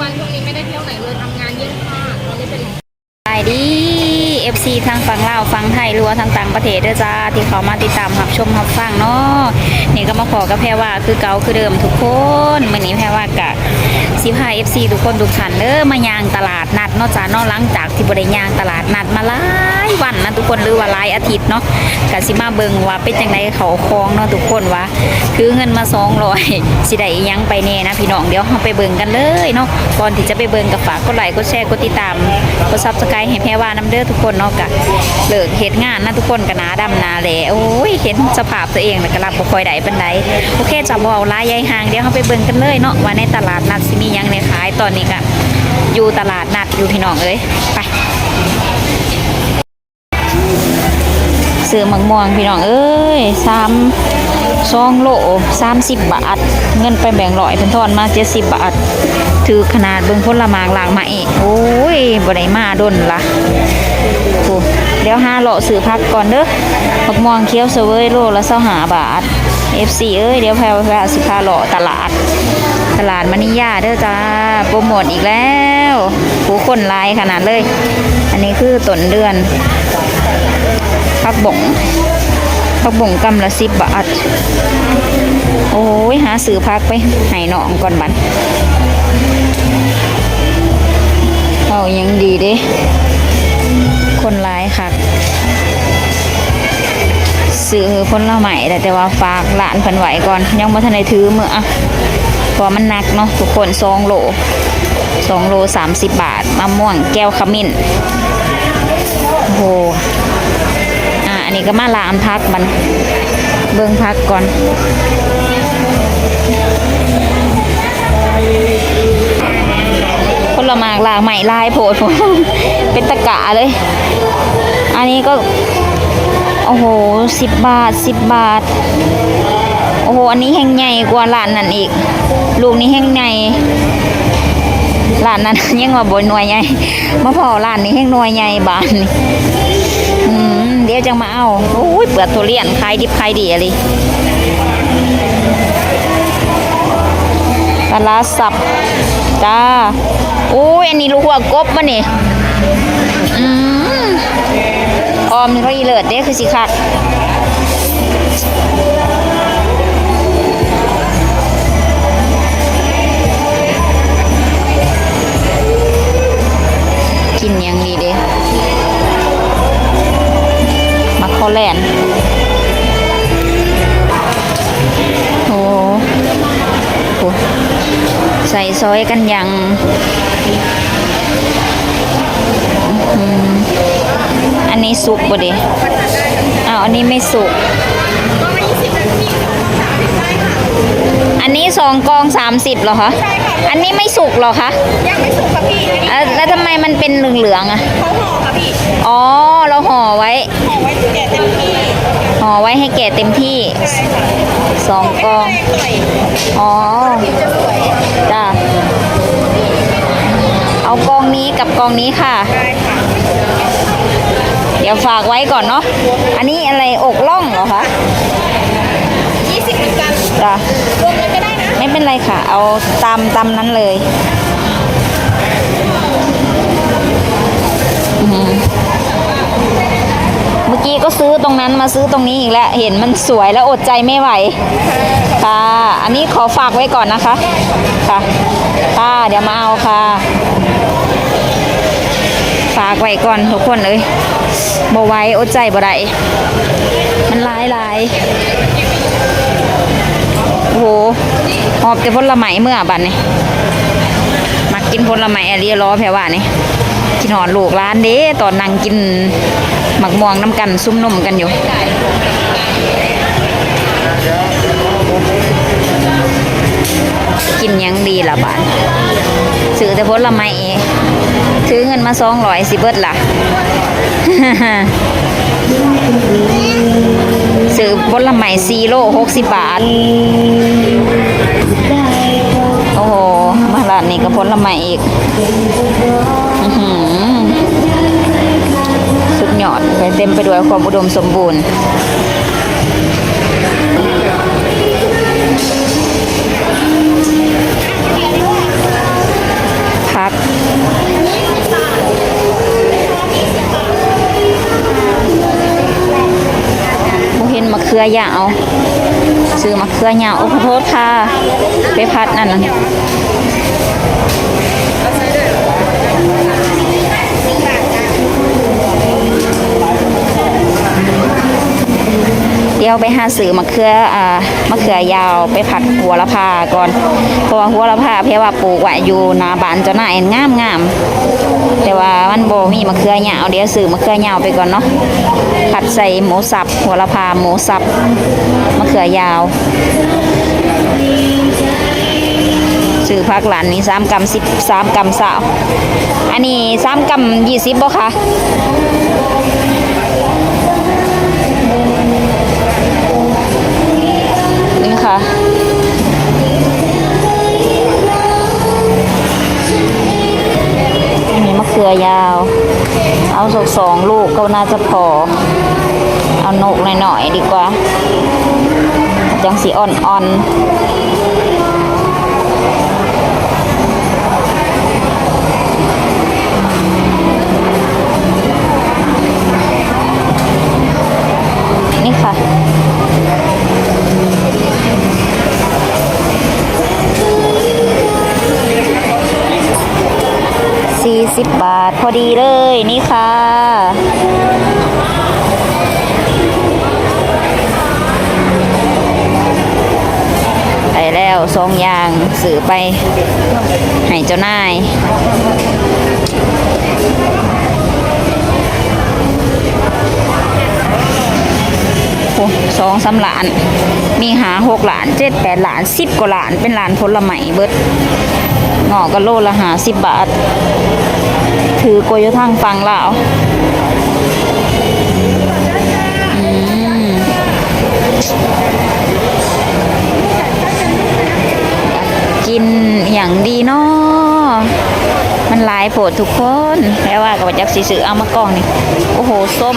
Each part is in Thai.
วันช่วงนี้ไม่ได้เที่ยวไหนเลยทำงานเยอะมากตอนนี้เป็นไปดี FC ทางฝั่งลาวฝั่งไทยรัวทางต่างประเทศด้วยจ้าที่เขามาติดตามรับชมรับฟังเนาะนี่ก็มาขอกับแพรว่าคือเก่าคือเดิมทุกคนมื้อนี้แพรว่ากะสิพา FC ทุกคนทุกท่านเด้อมายางตลาดนัดเนาะจ้ากนาะหลังจากที่บริยางตลาดนัดมาแล้ว วันนะทุกคนหรือว่าหลายอาทิตย์เนาะก็สิมาเบิงว่าเป็นจังไดเขาคองเนาะทุกคนว่าคือเงินมา200สิได้ยังไปแน่นะพี่น้องเดี๋ยวเราไปเบิงกันเลยเนาะก่อนที่จะไปเบิงก็ฝากกดไลค์กดแชร์กดติดตามกด Subscribe ให้แพรว่านํเด้อทุกคนเนาะกะเลิกเฮ็ดงานนะทุกคนก็หนาดำนาแหละโอ้ยเห็นสภาพตัวเองแล้วก็รับบ่ค่อยได้ปานใดโอเคจะบ่เอาลายยายหางเดี๋ยวเราไปเบิงกันเลยเนาะว่าในตลาดนัดสิมียังในขายตอนนี้ก็อยู่ตลาดนัดอยู่พี่น้องเอ้ยไป ซื้อมังม่วงพี่น้องเอ้ยสามซองโลสามสิบบาท เงินไปแบ่งร้อยเป็นทอนมาเจ็ดสิบบาท ถือขนาดเบิ่งผลไม้หลากมาอีกโอ้ยบ่ได้มาดนละโอ้เดี๋ยวห้าเลซื้อพักก่อนเด้อมักม่วงเคี้ยวเสวยโลละเศร้าหาบาท FC เอ้ยเดี๋ยวแพรแพรสิพาเลตลาด ตลาดมณียาเด้อจ้าโปรโมทอีกแล้วผู้คนหลายขนาดเลย อันนี้คือต้นเดือน ผักบ่งผักบ่งกำละสิบบาท โอ้ยหาซื้อพักไปให้น้องก่อนบันเอายังดีเด้ คนร้ายค่ะซื้อผลไม้แต่แต่ว่าฝากหลานเพิ่นไหวก่อน ยังบ่ทันได้ถือมืออะเพราะมันหนักเนาะทุกคนสองโลสองโลสามสิบบาทมะม่วงแก้วขมิ้นโอ้โห อันนี้ก็มาลามพักมัน เบิ่งพักก่อนผลไม้ลาใหม่ลายโผดเป็นตะกะเลย อันนี้ก็ โอ้โหสิบบาทสิบบาท โอ้โห อันนี้แห้งใหญ่กว่าร้านนั้นอีก ลูกนี้แห้งใหญ่ ร้านนั้นยังว่าบนหน่วยใหญ่มาพอร้านนี้แห้งหน่วยใหญ่บานนี่เดี๋ยวจะมาเอาโอ้ยเปลือกทุเรียนขายดิบขายดีอะไรปลาร้าสับจ้าโอ้ยอันนี้ลูกหัวกบมานี่อืมออมนี่เขาอีเลิศเด้คือสิคัก ซอยกันอย่างอืมอันนี้สุกบ่ดิอ้าวอันนี้ไม่สุก อันนี้สองกองสามสิบเหรอคะใช่ค่ะอันนี้ไม่สุกเหรอคะ ยังไม่สุกค่ะพี่อันนี้อะแล้วทำไมมันเป็นเหลืองๆอะเขาห่อค่ะพี่ อ๋อ เราห่อไว้ ห่อไว้แก่เต็มที่ ห่อไว้ให้แก่เต็มที่ใช่ค่ะสองกองแป้งหน่อยอ๋อผิวจะสวยจ้าเอากองนี้กับกองนี้ค่ะได้ค่ะ เดี๋ยวฝากไว้ก่อนเนาะ อันนี้อะไรอกล่องเหรอคะยี่สิบเหมือนกันจ้ารวมเลยก็ได้นะ ไม่เป็นไรค่ะ เอาตามตามนั้นเลยอื้อหือ เมื่อกี้ก็ซื้อตรงนั้นมาซื้อตรงนี้อีกแล้ว เห็นมันสวยแล้วอดใจไม่ไหว ค่ะ อันนี้ขอฝากไว้ก่อนนะคะ ค่ะ ค่ะ เดี๋ยวมาเอาค่ะ ฝากไว้ก่อนทุกคนเลยบ่ไว้อดใจบ่ได้มันลายลายโอ้โหหอบแต่ผลไม้เมื่อบัดนี่มักกินผลไม้อะไรล้อแผ่ว่านี่ กินหอนลูกร้านเด้ตอนนั่งกินหมักม่วงน้ำกันซุ่มนมกันอยู่กินยังดีละบาทซื้อแต่ผลไม้เองถือเงินมาสองร้อยสิเบิดล่ะซื้อผลไม้ซีโร่หกสิบบาท โอ้โห มาร้านนี้ก็ผลไม้อีก สุดยอดไปเต็มไปด้วยความอุดมสมบูรณ์พักเห็นมะเขือยาวซื้อมะเขือยาวโอ้ขอโทษค่ะ ไปพัดนั่นน่ะ เดี๋ยวไปหาซื้อมะเขืออ่ามะเขือยาวไปผัดหัวละพาก่อน เพราะว่าหัวละพาเพราว่าปลูกไว้อยู่หน้าบ้านเจ้านายงามงามแต่ว่ามันโบมีมะเขือยาวเดี๋ยวซื้อมะเขือยาวไปก่อนเนาะผัดใส่หมูสับหัวละพาหมูสับมะเขือยาวซื้อผักหลานนี้สามกำสิบสามกำสาวอันนี้สามกำยี่สิบบ่คะ นี่ค่ะอันนี้มะเขือยาว เอาสักสองลูกก็น่าจะพอ เอานกหน่อยๆดีกว่า จังสีอ่อนๆนี่ค่ะ สี่สิบบาท พอดีเลยนี่ค่ะไปแล้วสองยางสื่อไปให้เจ้านายโอ้สองสามหลาน มีหาหกหลานเจ็ดแปดหลานสิบกว่าหลาน เป็นหลานผลไม้เบิดงอกกะโลละหาสิบบาท ถือโกยทางฟังลาวอืมกินอย่างดีเนาะมันหลายโผดทุกคนแปลว่ากับจักสีสือเอามากล้องนี่ โอ้โห ส้ม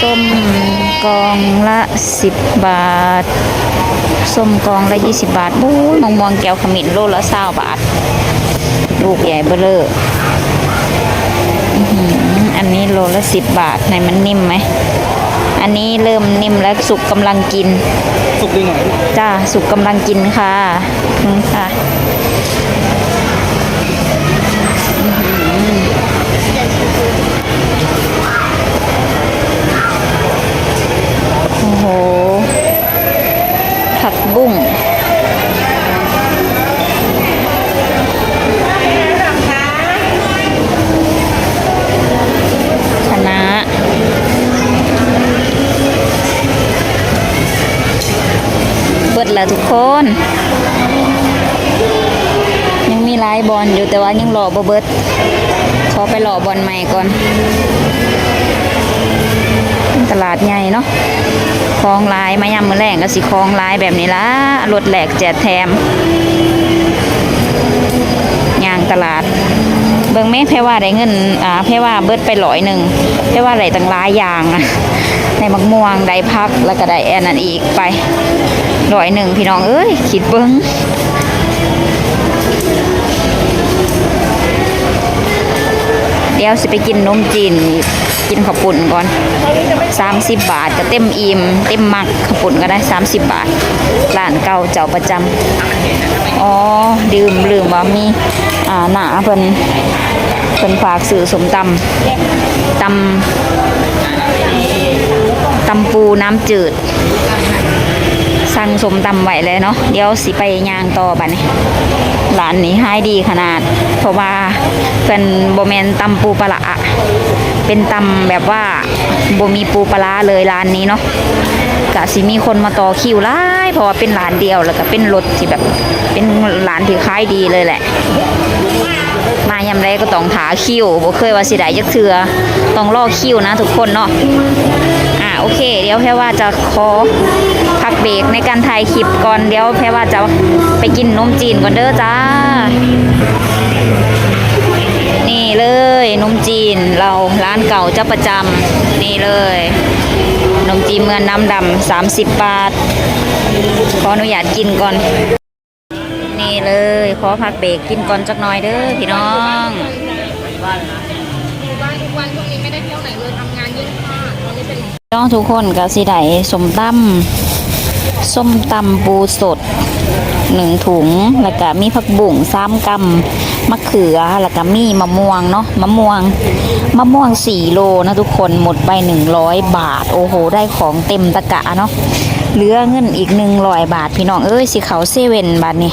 ส้มกองละสิบบาท ส้มกองละยี่สิบบาทบู๊ยมองมองแก้วขมิ้นโลละเศร้าบาท ลูกใหญ่เบ้อเลออื้อหืออันนี้โลละสิบบาทไหนมันนิ่มไหม อันนี้เริ่มนิ่มแล้วสุกกำลังกิน สุกดีหน่อยจ้า สุกกำลังกินค่ะอืมค่ะ ผักบุ้งชนะเบิดแล้วทุกคน ยังมีหลายบอลอยู่แต่ว่ายังหล่อบ่เบิดขอไปหล่อบอลใหม่ก่อนตลาดใหญ่เนาะ คลองลายมายามมือแรงก็สิคลองลายแบบนี้ละรถแหลกแจกแถมยางตลาด เบิ่งแม่เพว่าได้เงินอ่าเพว่าเบิดไปร้อยหนึ่งเพว่าไหลตั้งหลายยางอะได้มักม่วงได้พักแล้วก็ได้แอนนั่นอีกไปร้อยหนึ่งพี่น้องเอ้ยคิดเบิ่งเดี๋ยวสิไปกินนมจีน กินข้าวปุ่นก่อน 30 บาทก็เต็มอิ่มเต็มมักข้าวปุ่นก็ได้ 30 บาทร้านเก่าเจ้าประจำอ๋อดื่มลืมว่ามีอ่าหนาเพิ่นเพิ่นฝากสื่อสมตำตำตำปูน้ำจืด สั่งสมตำไว้เลยเนาะเดี๋ยวสิไปย่างต่อบัดนี้ร้านนี้ให้ดีขนาด เพราะว่าเป็นโบแมนตำปูปลาร้า เป็นตำแบบว่าโบมีปูปลาเลยร้านนี้เนาะกะสิมีคนมาต่อคิวหลายเพราะว่าเป็นร้านเดียวแล้วก็เป็นรถที่แบบเป็นร้านที่ขายดีเลยแหละ มายำไรก็ต้องถาคิวบ่เคยว่าสิได้จักเทือต้องรอคิวนะทุกคนเนาะอ่าโอเค เดี๋ยวแพ่ว่าจะขอพักเบรกในการถ่ายคลิปก่อนเดี๋ยวแพ่ว่าจะไปกินนมจีนก่อนเด้อจ้า นี่เลยนมจีนเราร้านเก่าเจ้าประจำนี่เลยนมจีนเมืองน้ำดำ30บาท ขออนุญาตกินก่อน นี่เลย ขอพักเบรกกินก่อนจักหน่อยเด้อพี่น้องน้อะมากตอนนี้เป็นน้องทุกคนก็สิได้สมตำส้มตำปูสด หนึ่งถุง แล้วก็มีผักบุ่งสามกำมะเขือ แล้วก็มีมะม่วงเนาะ มะม่วง มะม่วงสี่โลนะทุกคน หมดไปหนึ่งร้อยบาท โอ้โห ได้ของเต็มตะกะเนาะ เหลือเงินอีกหนึ่งร้อยบาทพี่น้อง เอ้ยสิเขาเซเว่นบาทนี่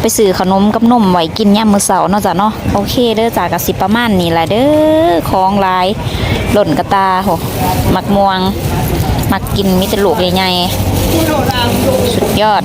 ไปซื้อขนมกับนมไว้กินย่ามมือเสาเนาะจ้ะเนาะ โอเคเด้อจากะสิประมาณนี้แหละเด้อ ของลาย หล่นกระตาโหมักม่วง มักกินมิตรลูกใหญ่ๆสุดยอด